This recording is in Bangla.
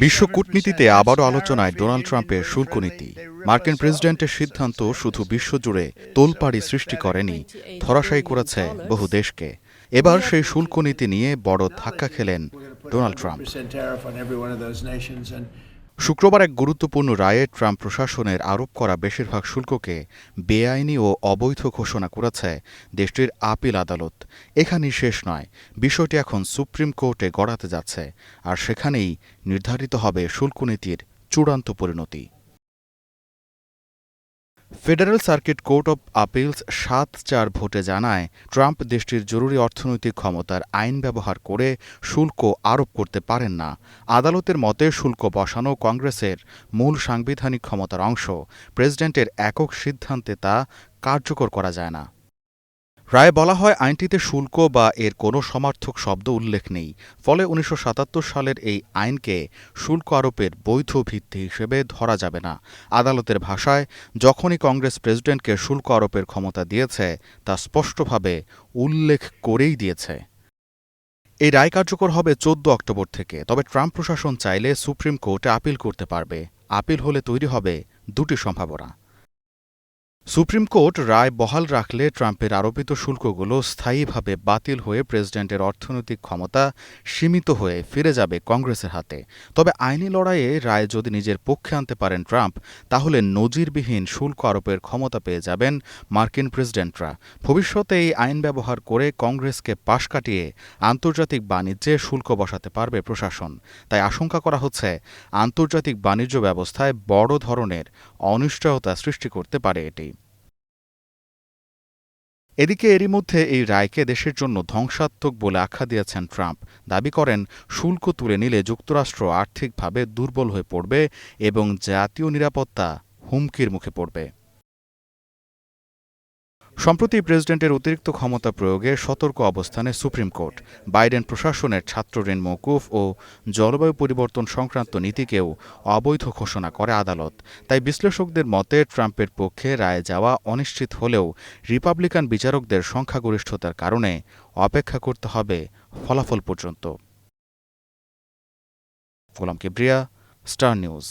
বিশ্ব কূটনীতিতে আবারও আলোচনায় ডোনাল্ড ট্রাম্পের শুল্ক নীতি মার্কিন প্রেসিডেন্টের সিদ্ধান্ত শুধু বিশ্বজুড়ে তোলপাড়ি সৃষ্টি করেনি ধরাশায়ী করেছে বহু দেশকে। এবার সেই শুল্ক নীতি নিয়ে বড় ধাক্কা খেলেন ডোনাল্ড ট্রাম্প শুক্রবার এক গুরুত্বপূর্ণ রায়ে ট্রাম্প প্রশাসনের আরোপ করা বেশিরভাগ শুল্ককে বেআইনি ও অবৈধ ঘোষণা করেছে দেশটির আপিল আদালত। এখানেই শেষ নয়, বিষয়টি এখন সুপ্রিম কোর্টে গড়াতে যাচ্ছে, আর সেখানেই নির্ধারিত হবে শুল্কনীতির চূড়ান্ত পরিণতি। Federal circuit court of appeals সাত চার ভোটে জানায়, ট্রাম্প দেশটির জরুরি অর্থনৈতিক ক্ষমতার আইন ব্যবহার করে শুল্ক আরোপ করতে পারেন না। আদালতের মতে, শুল্ক বসানো কংগ্রেসের মূল সাংবিধানিক ক্ষমতার অংশ। প্রেসিডেন্টের একক সিদ্ধান্তে তা কার্যকর করা যায় না। রায়ে বলা হয়, আইনটিতে শুল্ক বা এর কোনো সমার্থক শব্দ উল্লেখ নেই। ফলে উনিশশো সাতাত্তর সালের এই আইনকে শুল্ক আরোপের বৈধ ভিত্তি হিসেবে ধরা যাবে না। আদালতের ভাষায়, যখনই কংগ্রেস প্রেসিডেন্টকে শুল্ক আরোপের ক্ষমতা দিয়েছে, তা স্পষ্টভাবে উল্লেখ করেই দিয়েছে। এই রায় কার্যকর হবে চোদ্দ অক্টোবর থেকে, তবে ট্রাম্প প্রশাসন চাইলে সুপ্রিম কোর্টে আপিল করতে পারবে। আপিল হলে তৈরি হবে দুটি সম্ভাবনা। সুপ্রিম কোর্ট রায় বহাল রাখলে ট্রাম্পের আরোপিত শুল্কগুলো স্থায়ীভাবে বাতিল হয়ে প্রেসিডেন্টের অর্থনৈতিক ক্ষমতা সীমিত হয়ে ফিরে যাবে কংগ্রেসের হাতে। তবে আইনি লড়াইয়ে রায় যদি নিজের পক্ষে আনতে পারেন ট্রাম্প, তাহলে নজিরবিহীন শুল্ক আরোপের ক্ষমতা পেয়ে যাবেন মার্কিন প্রেসিডেন্টরা। ভবিষ্যতে এই আইন ব্যবহার করে কংগ্রেসকে পাশ কাটিয়ে আন্তর্জাতিক বাণিজ্যে শুল্ক বসাতে পারবে প্রশাসন। তাই আশঙ্কা করা হচ্ছে, আন্তর্জাতিক বাণিজ্য ব্যবস্থায় বড় ধরনের অনিশ্চয়তা সৃষ্টি করতে পারে এটি। এদিকে এরই মধ্যে এই রায়কে দেশের জন্য ধ্বংসাত্মক বলে আখ্যা দিয়েছেন ট্রাম্প। দাবি করেন, শুল্ক তুলে নিলে যুক্তরাষ্ট্র আর্থিকভাবে দুর্বল হয়ে পড়বে এবং জাতীয় নিরাপত্তা হুমকির মুখে পড়বে। সম্প্রতি প্রেসিডেন্টের অতিরিক্ত ক্ষমতা প্রয়োগে সতর্ক অবস্থানে সুপ্রিম কোর্ট। বাইডেন প্রশাসনের ছাত্র ঋণ মৌকুফ ও জলবায়ু পরিবর্তন সংক্রান্ত নীতিকেও অবৈধ ঘোষণা করে আদালত। তাই বিশ্লেষকদের মতে, ট্রাম্পের পক্ষে রায় যাওয়া অনিশ্চিত হলেও রিপাবলিকান বিচারকদের সংখ্যাগরিষ্ঠতার কারণে অপেক্ষা করতে হবে ফলাফল পর্যন্ত। Golam Kibria, star news.